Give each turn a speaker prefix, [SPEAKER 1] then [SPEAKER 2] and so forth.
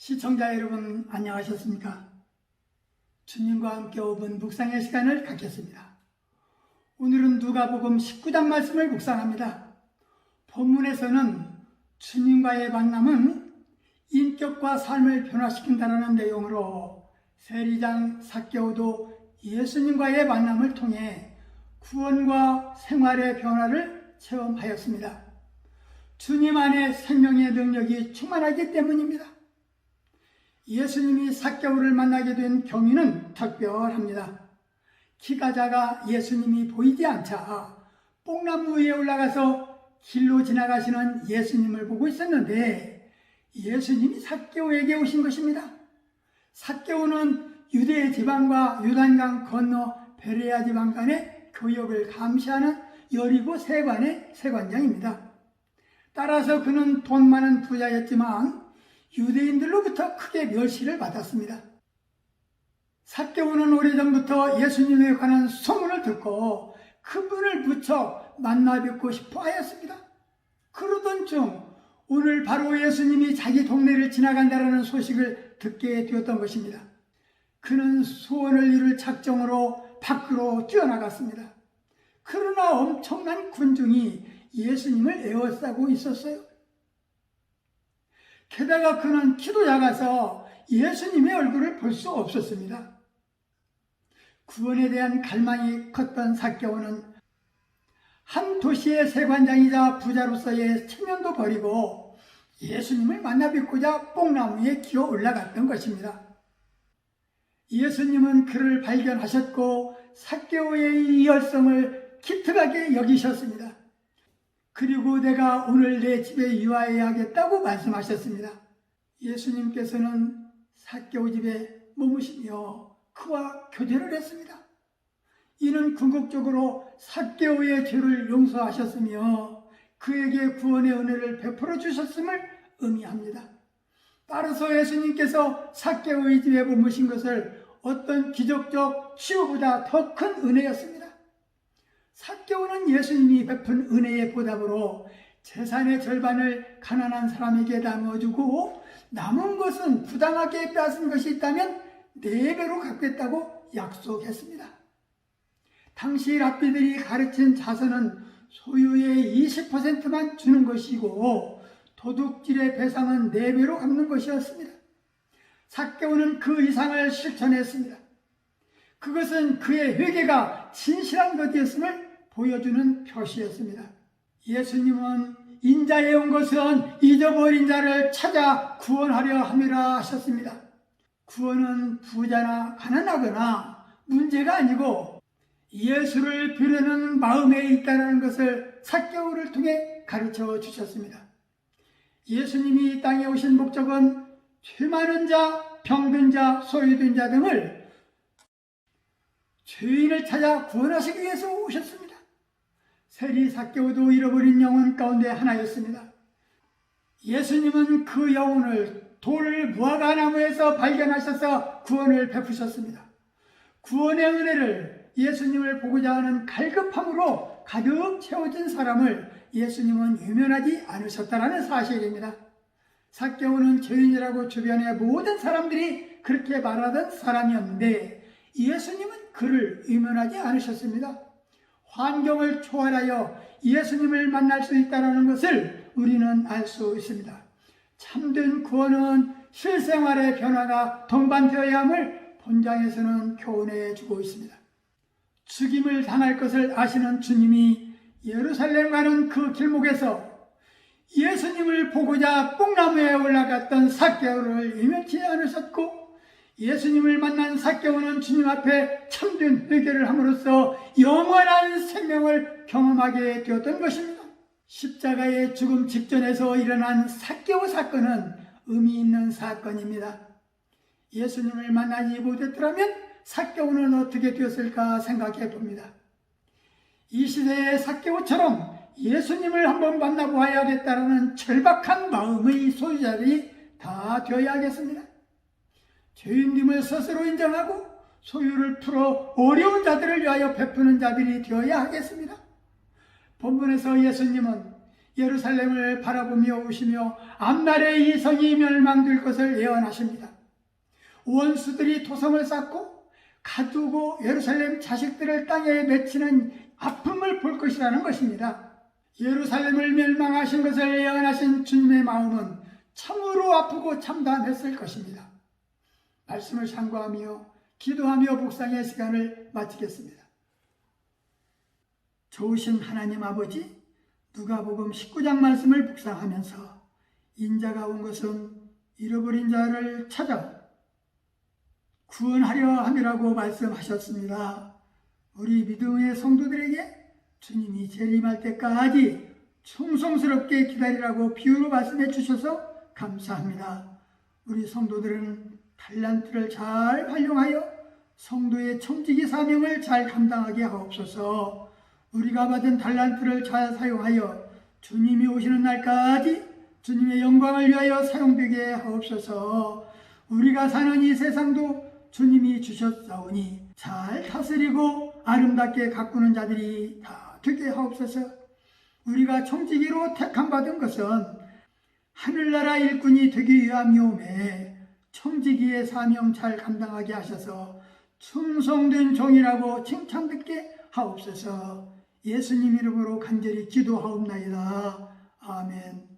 [SPEAKER 1] 시청자 여러분 안녕하셨습니까? 주님과 함께 5분 묵상의 시간을 갖겠습니다. 오늘은 누가복음 19장 말씀을 묵상합니다. 본문에서는 주님과의 만남은 인격과 삶을 변화시킨다는 내용으로 세리장 사개오도 예수님과의 만남을 통해 구원과 생활의 변화를 체험하였습니다. 주님 안에 생명의 능력이 충만하기 때문입니다. 예수님이 사개오를 만나게 된 경위는 특별합니다. 키가 작아 예수님이 보이지 않자 뽕나무 위에 올라가서 길로 지나가시는 예수님을 보고 있었는데 예수님이 사개오에게 오신 것입니다. 사개오는 유대 지방과 요단강 건너 베레아 지방 간의 교역을 감시하는 여리고 세관의 세관장입니다. 따라서 그는 돈 많은 부자였지만 유대인들로부터 크게 멸시를 받았습니다. 사개오는 오래전부터 예수님에 관한 소문을 듣고 그분을 무척 만나 뵙고 싶어 하였습니다. 그러던 중 오늘 바로 예수님이 자기 동네를 지나간다라는 소식을 듣게 되었던 것입니다. 그는 소원을 이룰 작정으로 밖으로 뛰어나갔습니다. 그러나 엄청난 군중이 예수님을 에워싸고 있었어요. 게다가 그는 키도 작아서 예수님의 얼굴을 볼 수 없었습니다. 구원에 대한 갈망이 컸던 사개오는 한 도시의 세관장이자 부자로서의 체면도 버리고 예수님을 만나 뵙고자 뽕나무에 기어 올라갔던 것입니다. 예수님은 그를 발견하셨고 사개오의 이 열성을 기특하게 여기셨습니다. 그리고 내가 오늘 내 집에 유하해야겠다고 말씀하셨습니다. 예수님께서는 사개오 집에 머무시며 그와 교제를 했습니다. 이는 궁극적으로 사개오의 죄를 용서하셨으며 그에게 구원의 은혜를 베풀어 주셨음을 의미합니다. 따라서 예수님께서 사개오의 집에 머무신 것을 어떤 기적적 치유보다 더 큰 은혜였습니다. 사개오는 예수님이 베푼 은혜의 보답으로 재산의 절반을 가난한 사람에게 나눠주고 남은 것은 부당하게 빼앗은 것이 있다면 네 배로 갚겠다고 약속했습니다. 당시 랍비들이 가르친 자선은 소유의 20%만 주는 것이고 도둑질의 배상은 네 배로 갚는 것이었습니다. 사개오는 그 이상을 실천했습니다. 그것은 그의 회개가 진실한 것이었음을 보여주는 표시였습니다. 예수님은 인자에 온 것은 잊어버린 자를 찾아 구원하려 함이라 하셨습니다. 구원은 부자나 가난하거나 문제가 아니고 예수를 비르는 마음에 있다는 것을 사개오를 통해 가르쳐 주셨습니다. 예수님이 이 땅에 오신 목적은 죄 많은 자, 병든 자, 소유된 자 등을 죄인을 찾아 구원하시기 위해서 오셨습니다. 세리 사개오도 잃어버린 영혼 가운데 하나였습니다. 예수님은 그 영혼을 돌 무화과나무에서 발견하셔서 구원을 베푸셨습니다. 구원의 은혜를 예수님을 보고자 하는 갈급함으로 가득 채워진 사람을 예수님은 유면하지 않으셨다는 사실입니다. 사개오는 죄인이라고 주변의 모든 사람들이 그렇게 말하던 사람이었는데 예수님은 그를 유면하지 않으셨습니다. 환경을 초월하여 예수님을 만날 수 있다는 것을 우리는 알 수 있습니다. 참된 구원은 실생활의 변화가 동반되어야 함을 본장에서는 교훈해 주고 있습니다. 죽임을 당할 것을 아시는 주님이 예루살렘 가는 그 길목에서 예수님을 보고자 뽕나무에 올라갔던 사개오를 이면치 않으셨고 예수님을 만난 사개오는 주님 앞에 참된 회개를 함으로써 영원한 생명을 경험하게 되었던 것입니다. 십자가의 죽음 직전에서 일어난 사개오 사건은 의미 있는 사건입니다. 예수님을 만나지 못했더라면 사개오는 어떻게 되었을까 생각해 봅니다. 이 시대의 사개오처럼 예수님을 한번 만나보아야겠다는 절박한 마음의 소유자들이 다 되어야겠습니다. 죄인됨을 스스로 인정하고 소유를 풀어 어려운 자들을 위하여 베푸는 자들이 되어야 하겠습니다. 본문에서 예수님은 예루살렘을 바라보며 오시며 앞날에 이 성이 멸망될 것을 예언하십니다. 원수들이 토성을 쌓고 가두고 예루살렘 자식들을 땅에 맺히는 아픔을 볼 것이라는 것입니다. 예루살렘을 멸망하신 것을 예언하신 주님의 마음은 참으로 아프고 참담했을 것입니다. 말씀을 상고하며 기도하며 묵상의 시간을 마치겠습니다. 좋으신 하나님 아버지, 누가복음 19장 말씀을 묵상하면서 인자가 온 것은 잃어버린 자를 찾아 구원하려 함이라고 말씀하셨습니다. 우리 믿음의 성도들에게 주님이 재림할 때까지 충성스럽게 기다리라고 비유로 말씀해 주셔서 감사합니다. 우리 성도들은 달란트를 잘 활용하여 성도의 청지기 사명을 잘 감당하게 하옵소서. 우리가 받은 달란트를 잘 사용하여 주님이 오시는 날까지 주님의 영광을 위하여 사용되게 하옵소서. 우리가 사는 이 세상도 주님이 주셨사오니 잘 다스리고 아름답게 가꾸는 자들이 다 되게 하옵소서. 우리가 청지기로 택함 받은 것은 하늘나라 일꾼이 되기 위함이오매 청지기의 사명 잘 감당하게 하셔서 충성된 종이라고 칭찬듣게 하옵소서. 예수님 이름으로 간절히 기도하옵나이다. 아멘.